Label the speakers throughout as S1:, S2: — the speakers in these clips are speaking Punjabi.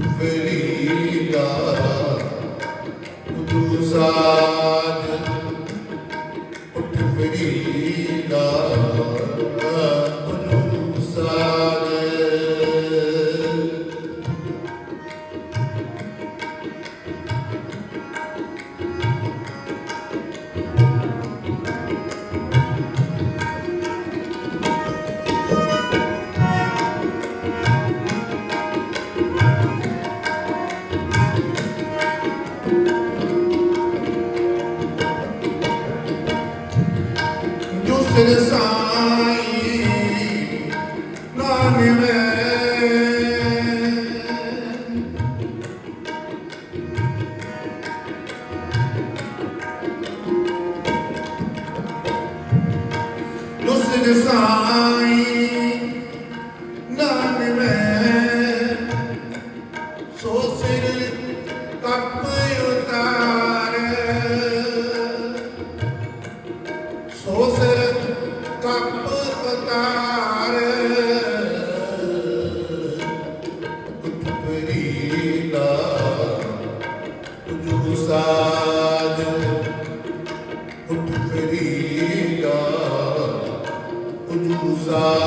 S1: ਫਰੀਦਾ। ਤੂੰ ਸਾ ਤੇਰੇ ਸਾਈ ਨਾਮ ਮੈਂ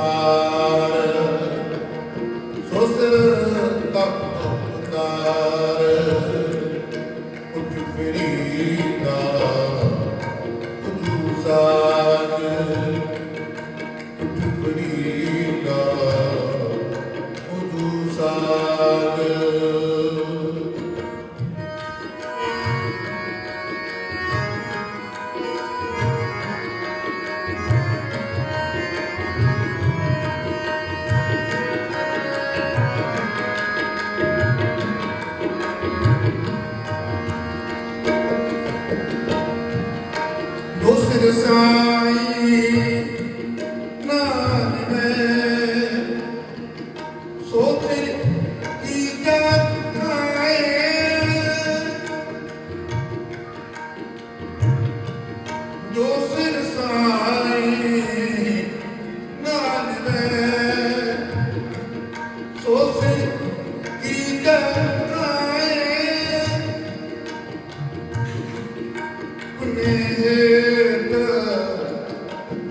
S1: Amen. Jesus.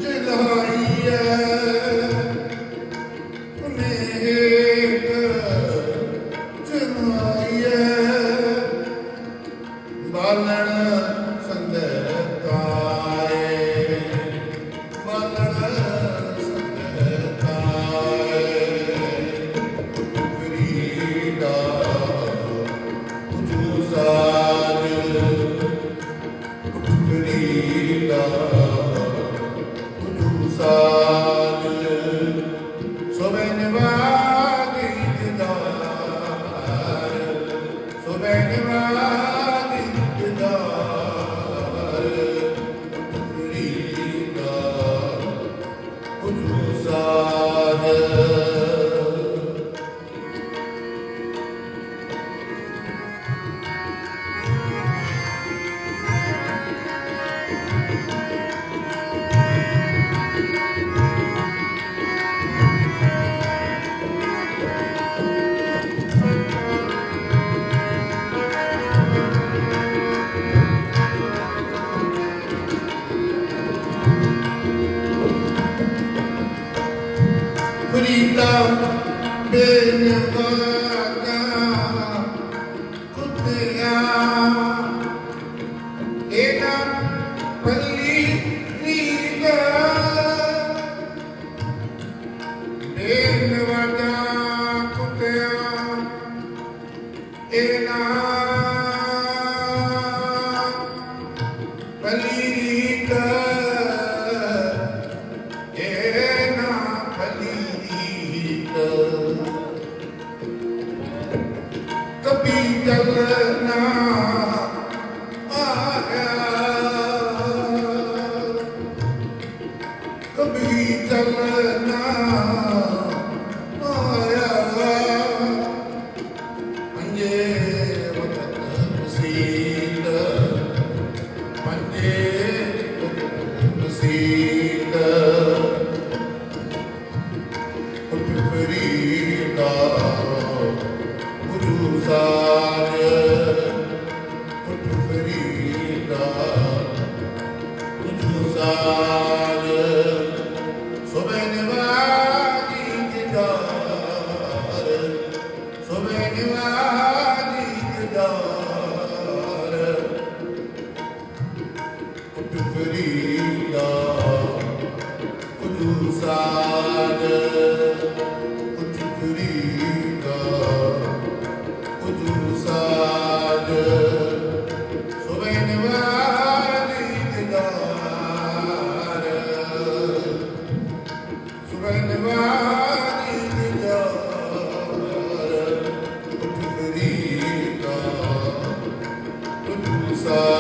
S1: 这个 ਪਿੰਡਾ ਬੇਨ ਕਰਦਾ ਕੁੱਤਿਆ ਇਹਦਾ ਪੱਲੀ ਨੀਗਾ Jesus.